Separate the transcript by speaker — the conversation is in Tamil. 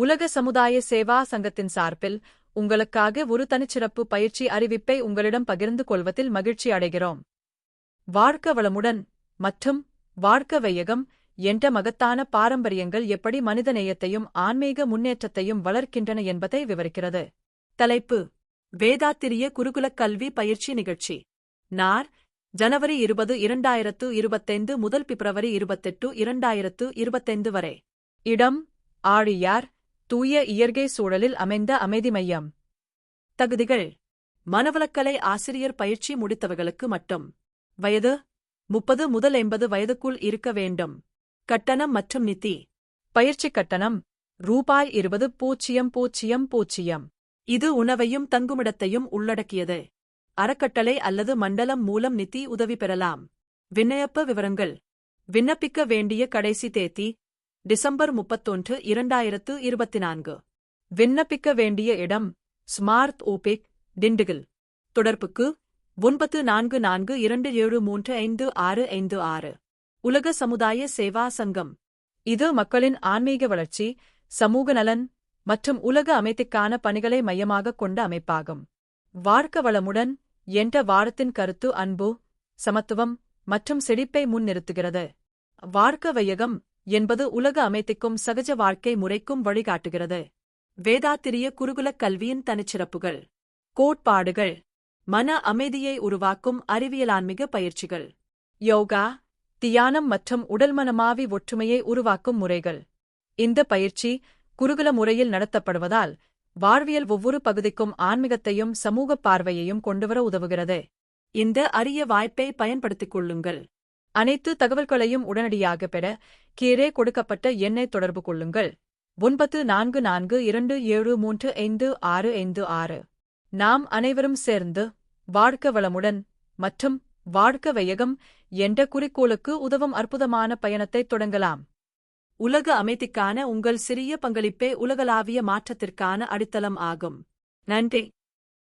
Speaker 1: உலக சமுதாய சேவா சங்கத்தின் சார்பில் உங்களுக்காக ஒரு தனிச்சிறப்பு பயிற்சி அறிவிப்பை உங்களிடம் பகிர்ந்து கொள்வதில் மகிழ்ச்சி அடைகிறோம். வாழ்க்க வளமுடன் மற்றும் வாழ்க்க வையகம் என்ற மகத்தான பாரம்பரியங்கள் எப்படி மனிதநேயத்தையும் ஆன்மீக முன்னேற்றத்தையும் வளர்க்கின்றன என்பதை விவரிக்கிறது. தலைப்பு வேதாத்திரிய குருகுலக் கல்வி பயிற்சி நிகழ்ச்சி. நார் ஜனவரி இருபது இரண்டாயிரத்து இருபத்தைந்து முதல் பிப்ரவரி இருபத்தெட்டு இரண்டாயிரத்து இருபத்தைந்து வரை. இடம் ஆழியார் தூய இயற்கை சூழலில் அமைந்த அமைதி மையம். தகுதிகள். மனவளக்கலை ஆசிரியர் பயிற்சி முடித்தவர்களுக்கு மட்டும். வயது. முப்பது முதல் எண்பது வயதுக்குள் இருக்க வேண்டும். கட்டணம் மற்றும் நிதி. பயிற்சி கட்டணம். ரூபாய் இருபது பூஜ்ஜியம் பூஜ்ஜியம் பூஜ்ஜியம். இது உணவையும் தங்குமிடத்தையும் உள்ளடக்கியது. அறக்கட்டளை அல்லது மண்டலம் மூலம் நிதி உதவி பெறலாம். விண்ணப்ப விவரங்கள். விண்ணப்பிக்க வேண்டிய கடைசி தேதி. டிசம்பர் முப்பத்தொன்று இரண்டாயிரத்து இருபத்தி நான்கு விண்ணப்பிக்க வேண்டிய இடம் ஸ்மார்ட் ஓபேக் டிண்டுகில் தொடர்புக்கு ஒன்பது நான்கு நான்கு இரண்டு ஏழு மூன்று ஐந்து ஆறு ஐந்து ஆறு. உலக சமுதாய சேவா சங்கம். இது மக்களின் ஆன்மீக வளர்ச்சி சமூக நலன் மற்றும் உலக அமைதிக்கான பணிகளை மையமாகக் கொண்ட அமைப்பாகும். வாழ்க்க வளமுடன் என்ற வாரத்தின் கருத்து அன்பு சமத்துவம் மற்றும் செழிப்பை முன்னிறுத்துகிறது. வாழ்க்க வையகம் என்பது உலக அமைதிக்கும் சகஜ வாழ்க்கை முறைக்கும் வழிகாட்டுகிறது. வேதாத்திரிய குருகுலக் கல்வியின் தனிச்சிறப்புகள். கோட்பாடுகள். மன அமைதியை உருவாக்கும் அறிவியலான்மிக பயிற்சிகள். யோகா. தியானம் மற்றும் உடல்மனமாவி ஒற்றுமையை உருவாக்கும் முறைகள். இந்த பயிற்சி குருகுல முறையில் நடத்தப்படுவதால் வாழ்வியல் ஒவ்வொரு பகுதிக்கும் ஆன்மீகத்தையும் சமூக பார்வையையும் கொண்டுவர உதவுகிறது. இந்த அரிய வாய்ப்பை பயன்படுத்திக் கொள்ளுங்கள். அனைத்து தகவல்களையும் உடனடியாக பெற கீழே கொடுக்கப்பட்ட எண்ணை தொடர்பு கொள்ளுங்கள். ஒன்பது நான்கு நான்கு இரண்டு ஏழு மூன்று ஐந்து ஆறு ஐந்து ஆறு. நாம் அனைவரும் சேர்ந்து வாழ்க்க வளமுடன் மற்றும் வாழ்க்க வையகம் என்ற குறிக்கோளுக்கு உதவும் அற்புதமான பயணத்தை தொடங்கலாம். உலக அமைதிக்கான உங்கள் சிறிய பங்களிப்பே உலகளாவிய மாற்றத்திற்கான அடித்தளம் ஆகும். நன்றி.